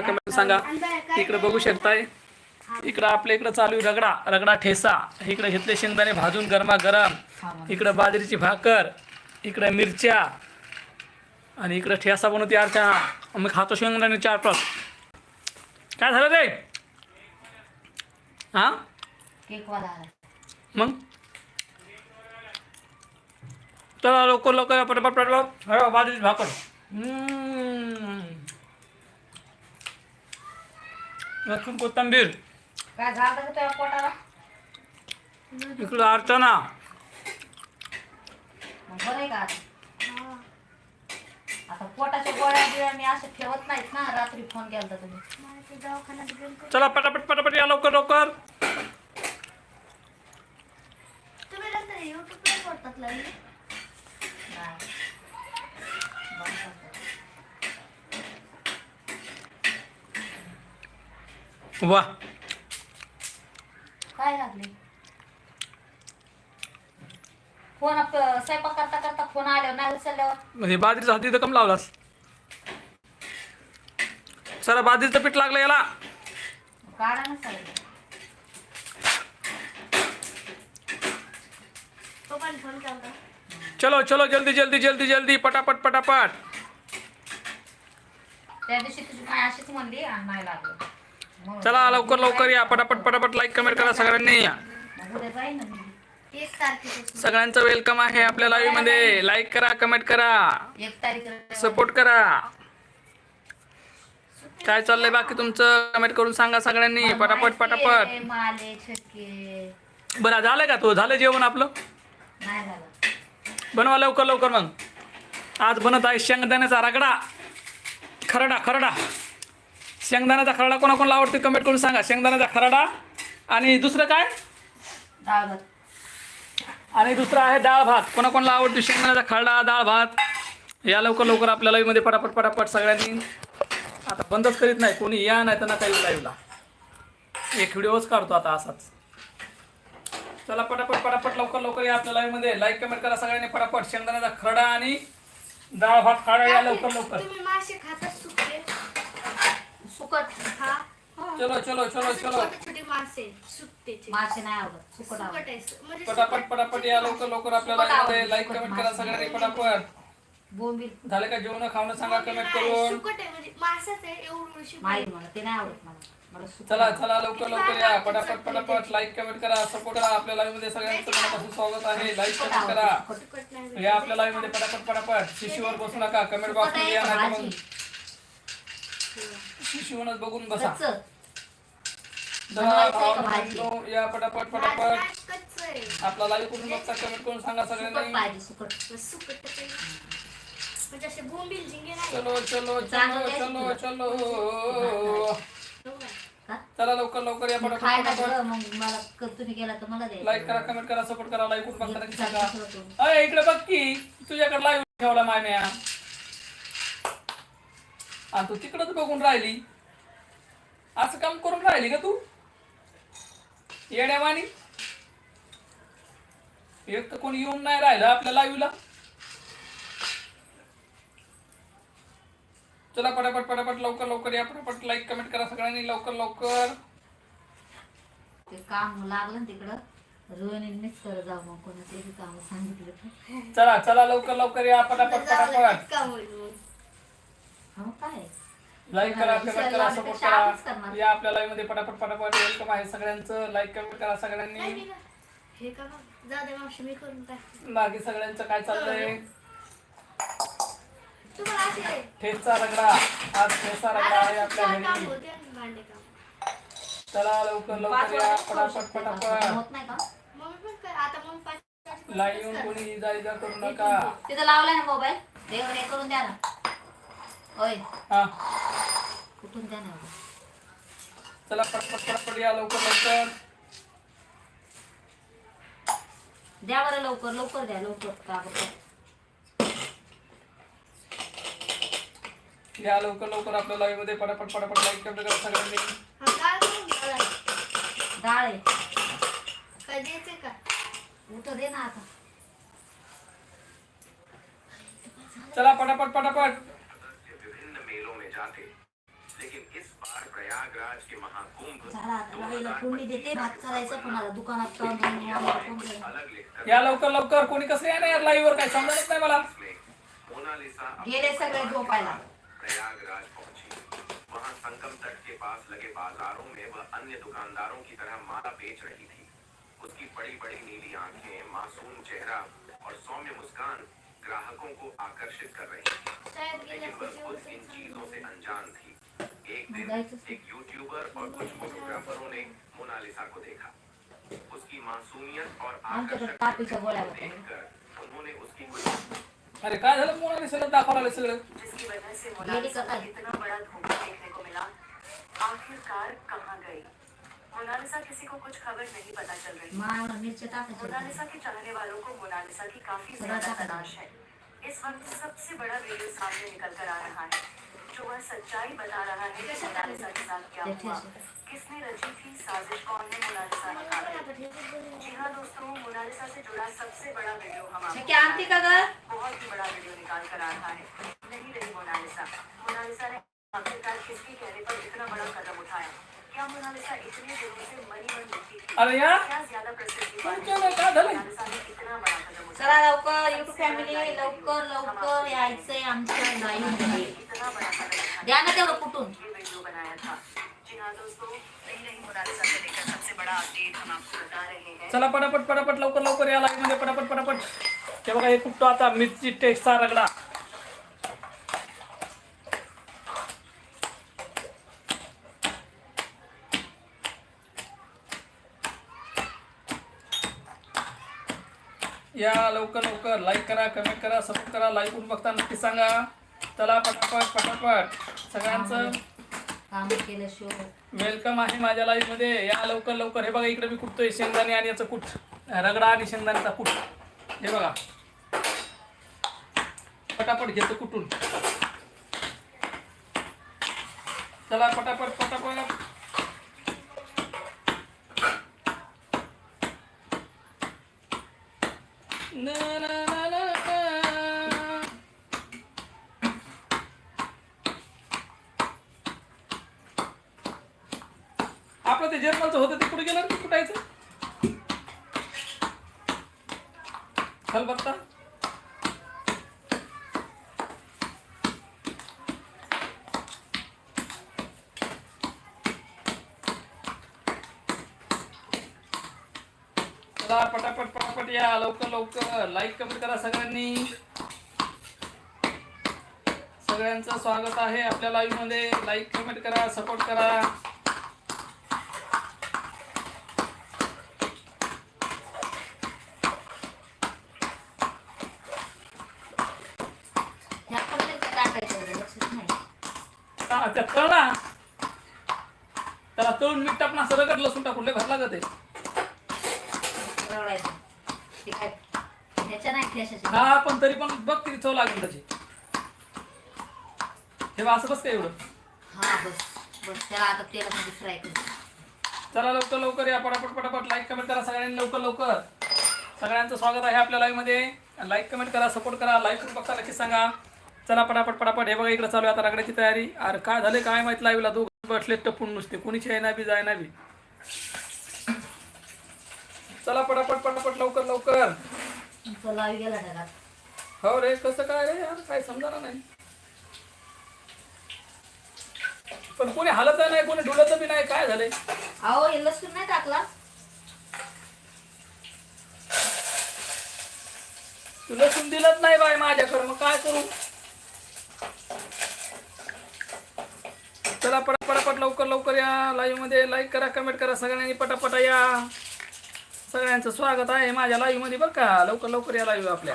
Comment सांगा. इकडे बघू शकताय. इकडं आपल्या इकडं चालू आहे रगडा रगडा ठेसा. इकडे घेतले शेंगदाणे भाजून गरमा गरम इकडं बाजरीची भाकर इकडं मिरच्या आणि इकडं ठेसा बनवते त्या. मी खातो शेंगदाणे चार पाच. काय झालं रे? हा? मग? चला लवकर लवकर पटपट पटपट. बाजरीची भाकर. लसूण कोथिंबीर. काय झालं का पोटाला? इकडं अर्चना. मग बरं आहे का आता? आता पोटाच्या गोळ्या बिळ्या मी असे ठेवत नाहीत ना रात्री फोन केला होता तुम्ही. चला पटापट पटापट या लवकर लवकर. तुम्ही नंतर युट्यूबला नाही. वा. काय लागले? फोन आप- स्वयंपाक करता करता फोन आल्यावर नाही उचलल्यावर? म्हणजे बाजरीचा हाती तर कम लावलास. चला बाजरीचं पीठ लागलं याला. काढा ना सगळं. फोन चलो चलो जल्दी जल्दी जल्दी जल्दी पटापट पटापट. त्या दिवशी तुझी माय अशीच म्हणली आणि नाही लागलं. चला लवकर लवकर या. पटापट पटापट लाईक कमेंट करा सगळ्यांनी. या सगळ्यांचं वेलकम आहे आपल्या लाईव्हमध्ये. लाईक करा कमेंट करा. सपोर्ट करा. काय चाललंय बाकी तुमचं? कमेंट करून सांगा सगळ्यांनी. पटापट पटापट. बरं झालं का तो झालं जेवण आपलं? बनवा लवकर लवकर मग. आज बनत आहे शेंगदाण्याचा रगडा. खरडा खरडा. शेंगदाण्याचा खरडा कोणाकोणाला आवडते कमेंट करून सांगा. शेंगदाण्याचा खरडा. आणि दुसरं काय? डाळ भात. आणि दुसरं आहे डाळ भात. कोणाकोणाला आवडते शेंगदाण्याचा खरडा डाळ भात? या लवकर लवकर आपल्या लाईव्हमध्ये पटापट पटापट सगळ्यांनी. आता बंदच करीत नाही. कोणी या नाही तर नका येऊ लाईव्हला एक व्हिडिओच काढतो आता असाच. चला पटापट पटापट लवकर लवकर या आपल्या लाईव्हमध्ये लाईक कमेंट करा सगळ्यांनी पटापट. शेंगदाण्याचा खरडा आणि डाळ भात खाडा या लवकर लवकर. हा. चलो चलो चलो चलो. छोटे छोटे मासे सुकटेचे मासे नाही आवडत सुकट आहे म्हणजे पटापट पटापट या लवकर लवकर आपल्या लाईव्हमध्ये लाईक कमेंट करा सगळ्यांनी पटापट. बोंबील. झालं का जेवण? खावणं सांगा कमेंट करून. सुकट आहे म्हणजे मासाच आहे एवढं उशी माहिती मला ते नाही आवडत मला. मला सुकट चला. चला लवकर लवकर या. पटापट पटापट लाईक कमेंट करा सपोर्ट करा. आपल्या लाईव्हमध्ये सगळ्यांचं मनापासून स्वागत आहे. लाईक कमेंट करा. सुकट. नाही या आपल्या लाईव्हमध्ये पटापट पटापट. शिशीवर बसू नका. कमेंट बॉक्समध्ये या का नाही मग शिशीवरच बघून बसा कच्चं. चला बनवायचं आहे का भावांनो, भाजी? मित्रांनो, या पटापट पटापट कच्चं आपला लाईव्ह बघता कमेंट करून सांगा सुकट सगळ्यांनी पाहिजे सुकट सुकट आहे. म्हणजे असे बोंबील झिंगे नाही चलो चलो चांगलं चलो आहे चलो. चलो. का? चला लवकर लवकर या पटापट खायला पटापट मग मला क- तुम्ही केला तर मला द्यायचं. लाईक करा कमेंट करा सपोर्ट करा लाईक कुठं बघता सांगा. अय इकडे बघ की तुझ्याकडे लाईव्ह ठेवला माम्या आणि तू तिकडच बघून राहिली. असं काम करून राहिली का तू? येड्यावानी एक तर कोणी येऊन नाही राहिलं आपल्या लाईव्हला चला पटापट पटापट लवकर लवकर या. पटापट लाईक कमेंट करा सगळ्यांनी लवकर लवकर. ते काम लागलं ना तिकडं. रोहिणींनीच कर जाऊ मग कोणाचे काम सांगितलं. चला चला लवकर लवकर या. पटापट पटापट. होईल. हो काय लाईक करा दुसऱ्या कमेंट करा सपोर्ट करा. या आपल्या लाईव्हमध्ये पटापट पटापट वेलकम आहे सगळ्यांचं. लाईक कमेंट करा सगळ्यांनी? हे का दे मावशी मी करून बाकी सगळ्यांचं काय चाललंय? तुम्हाला असे ठेचा रगडा. आज ठेचा रगडा आहे आपल्या घरी. होते आणि भांडे काम. चला लवकर लवकर या. करू पटापट? पटापट. होत नाही का? मम्मी पण काय आता मग पाच पाच- लाईव्ह येऊन कोणी इजा इजा करू नका. तिथं लावलाय ना मोबाईल देवर हे करून द्या ना. होय हा. कुठून द्या ना. चला पटपट पटपट या लवकर लवकर. द्या बरं लवकर लवकर द्या लवकर बरं? या लवकर लवकर आपल्या लाईव्हमध्ये पटापट पटापट लाईक करा सगळ्यांनी हा, करून लागेल. डाळ आहे. काय द्यायचंय का? उठ दे ना आता. चला पटापट पटापट. जाते। लेकिन इस प्रयागराज के महाकुंभ या लवकर लवकर कोणी कसं येणार यार लाईव्ह वर? काय समजत नाही मला. मोनालिसा गेले सगळे झोपायला. प्रयागराज पहुंची। वहां संगम तट के पास लगे बाजारों में वह अन्य दुकानदारों की तरह माला बेच रही थी। उसकी बड़ी बड़ी नीली आंखें मासूम चेहरा और सौम्य मुस्कान ग्राहकों को आकर्षित कर रही थी लेकिन वह खुद इन चीज़ों से अनजान थी। एक दिन एक यूट्यूबर और कुछ फोटोग्राफरों ने मोनालिसा को देखा। उसकी मासूमियत और होत्या देखकर उन्होंने उसकी कुछ अरे काय झालं मोनाली सगळं दाखवलं सगळं जिसकी वजह से मोनालिसा? इतना बड़ा धोखा देखने को मिला आखिरकार कहाँ गई? मोनालिसा किसी को कुछ खबर नहीं पता चल रही. मोनालिसा के चाहने वालों को मोनालिसा की काफ़ी ज़्यादा तलाश है। इस वक्त सबसे बड़ा वीडियो सामने निकल कर आ रहा है जो वह सच्चाई बता रहा है कि मोनालिसा के साथ क्या हुआ। किसने रची थी साजिश? कौन ने मोनालिसा निकाली जी हाँ दोस्तों मोनालिसा से जुड़ा सबसे बड़ा वीडियो हम आपको शक्य आणते का ग बहुत ही बड़ा वीडियो निकाल कर आ रहा है। नहीं रही मोनालिसा। मोनालिसा ने आखिरकार किसके कहने पर इतना बड़ा कदम उठाया? अरे यार क्या झालं चला लवकर युट्यूब फॅमिली लवकर लवकर यायचंय आमच्या लाईव्हमध्ये द्या ना तेवढं कुठून? चला पटापट पटापट लवकर लवकर या लाईव्हमध्ये पटापट पटापट. ते बघा हे कुठतो आता मिरची टेस्टचा रगडा या लवकर लवकर लाईक करा कमेंट करा सपोर्ट करा लाईक बघता नक्की सांगा. चला पटापट पटापट. सगळ्यांचं काम वेलकम आहे माझ्या लाईव्हमध्ये. या लवकर लवकर. हे बघा इकडे मी कुठतोय? शेंगदाणे आणि याचं कूट. रगडा आणि शेंगदाण्याचा कूट. हे बघा. पटापट घेतो कुठून. चला पटापट पटापट. आपलं ते जर्मनचं होतं ते कुठे गेलं? कुठायचं कुठायचं बघता चला पटापट पटापट या. लवकर लवकर. लाईक कमेंट करा सगळ्यांनी. सगळ्यांचं स्वागत आहे आपल्या लाईव्हमध्ये. लाईक कमेंट करा सपोर्ट करा. ह्या त्यात त्याला तळून मीठ टाकणार सरकट लसूण टाकून लय भात लागत आहे. ते काय? ह्याच्या नाही ठेशाच्या हा पण तरी पण बघ किती चव लागेल त्याची. हे बघ, असं बस काय एवढं? हा बस बस. त्याला आता तेलामध्ये फ्राय करायचं चला लवकर लवकर या. पटापट पटापट लाईक कमेंट करा सगळ्यांनी लवकर लवकर. सगळ्यांचं स्वागत आहे आपल्या लाईव्हमध्ये. लाईक कमेंट करा सपोर्ट करा. लाईक करून बघता नक्की सांगा. चला पटापट पटापट. हे बघा इकडे चालू आहे आता रगड्याची तयारी. अरे काय झाले काय माहीत लाईव्हला दोघ बसले टपून नुसते. कोणीच आहे ना बी जाय ना बी. चला पटापट पटापट लवकर लवकर. गेला ढगात. हो रे कसं काय रे यार? काय समजा नाही. पण कोणी हालत नाही कोणी डुलत बी नाही काय झालंय? अहो हे लसूण नाही टाकला. तू लसूण दिलंच नाही बाय माझ्याकडं मग काय करू? चला पटा पटापट लवकर लवकर या. लाईव्हमध्ये लाईक करा कमेंट करा सगळ्यांनी पटापट या. सगळ्यांचं स्वागत आहे माझ्या लाईव्हमध्ये बरं का. लवकर लवकर या लाईव्ह आपल्या.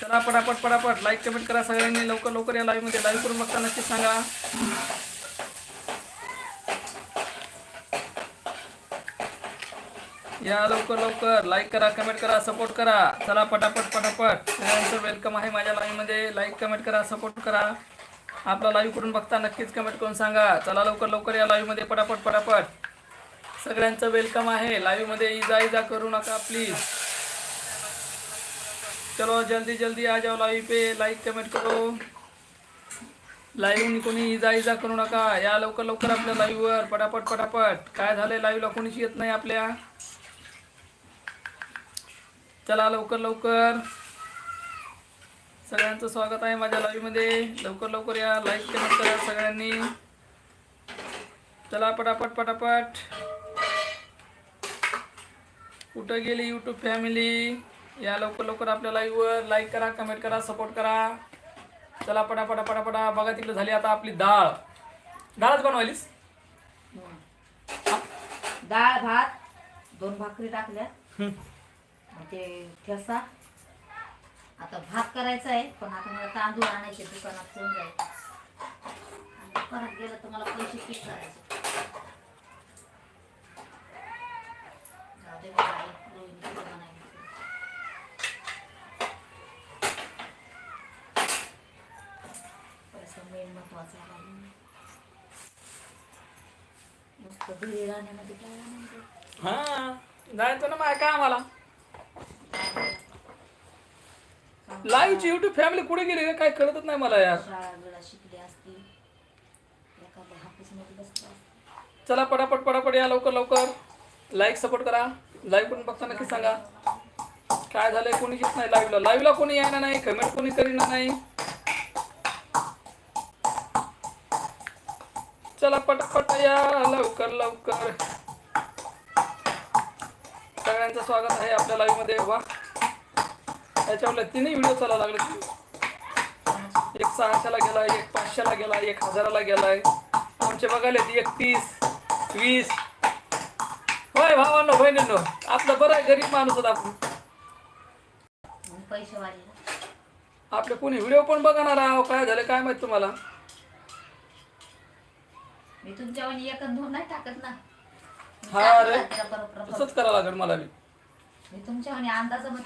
चला पटापट पटापट. लाईक कमेंट करा सगळ्यांनी. लवकर लवकर या लाईव्हमध्ये. लाईव्ह करून बघता नक्कीच सांगा. या लवकर लवकर. लाईक करा कमेंट करा सपोर्ट करा. चला पटापट पटापट. सगळ्यांचं वेलकम आहे माझ्या लाईव्हमध्ये लाईक कमेंट करा सपोर्ट करा. आपला लाईव्ह करून बघता नक्कीच कमेंट करून सांगा. चला लवकर लवकर या लाईव्हमध्ये पटापट पटापट. सगळ्यांचं वेलकम आहे. लाईव्हमध्ये इजा इजा करू नका प्लीज चलो जल्दी जल्दी आ जाओ लाईव्ह पे. लाईक कमेंट करो. लाईव्ह कोणी इजा इजा करू नका. या लवकर लवकर आपल्या लाईव्हवर पटापट पटापट. काय झालंय लाईव्हला कोणीच येत नाही आपल्या. चला लवकर लवकर. सगळ्यांचं स्वागत आहे माझ्या लाईव्हमध्ये लवकर लवकर या. लाईक कमेंट करा सगळ्यांनी. चला पटापट पटापट. कुठं गेली यूट्यूब फॅमिली या लवकर लवकर आपल्या लाईव्हवर लाईक करा कमेंट करा सपोर्ट करा. चला पटापटा पटापटा बघा तिकडे झाली आता आपली डाळ. डाळच बनवायलीस? डाळ भात दोन भाकरी टाकल्या. ते ठेसा आता भात करायचा आहे पण आता मला तांदूळ आणायचे दुकानात घेऊन जायचं. आणि परत गेलं तर मला पैसे पीक करायचे जाऊ दे बाबा, रोहिणी तुला म्हणायला. पैसा मेन महत्त्वाचा आहे घरी राहण्यामध्ये काय आनंद आहे? हा जायचं ना माझ्या कामाला लाईव्ह युट्यूब फॅमिली कुठे गेली का काय कळतच नाही मला यार शाळा बिळा शिकली असती एखाद्या बसला असती. चला पटापट पटापट या लवकर लवकर लाईक सपोर्ट करा लाईव्ह करून बघता नक्की सांगा. काय झालंय कोणी येत नाही लाईव्हला लाईव्हला कोणी यायला नाही कमेंट कोणी करीना नाही. चला पटापट या लवकर लवकर. सगळ्यांचं स्वागत आहे आपल्या लाईव्हमध्ये. वा. याच्यावर तीनही व्हिडिओ चला लागले. एक सहाशेला गेलाय एक पाचशेला गेलाय एक हजाराला गेलाय. आमचे बघायला एक एकतीस वीस होय भावांनो बहिणींनो आपलं बरं आहे गरीब माणूस होत आपण पैसे आपले कोणी व्हिडिओ पण बघणार आहो काय झालं काय माहीत तुम्हाला मी तुमच्या वाणी एक दोन नाही टाकत ना हा रे. टाकत राहते बरोबर. तसंच करावं लागेल मला बी मी तुमच्या अंदाजामध्ये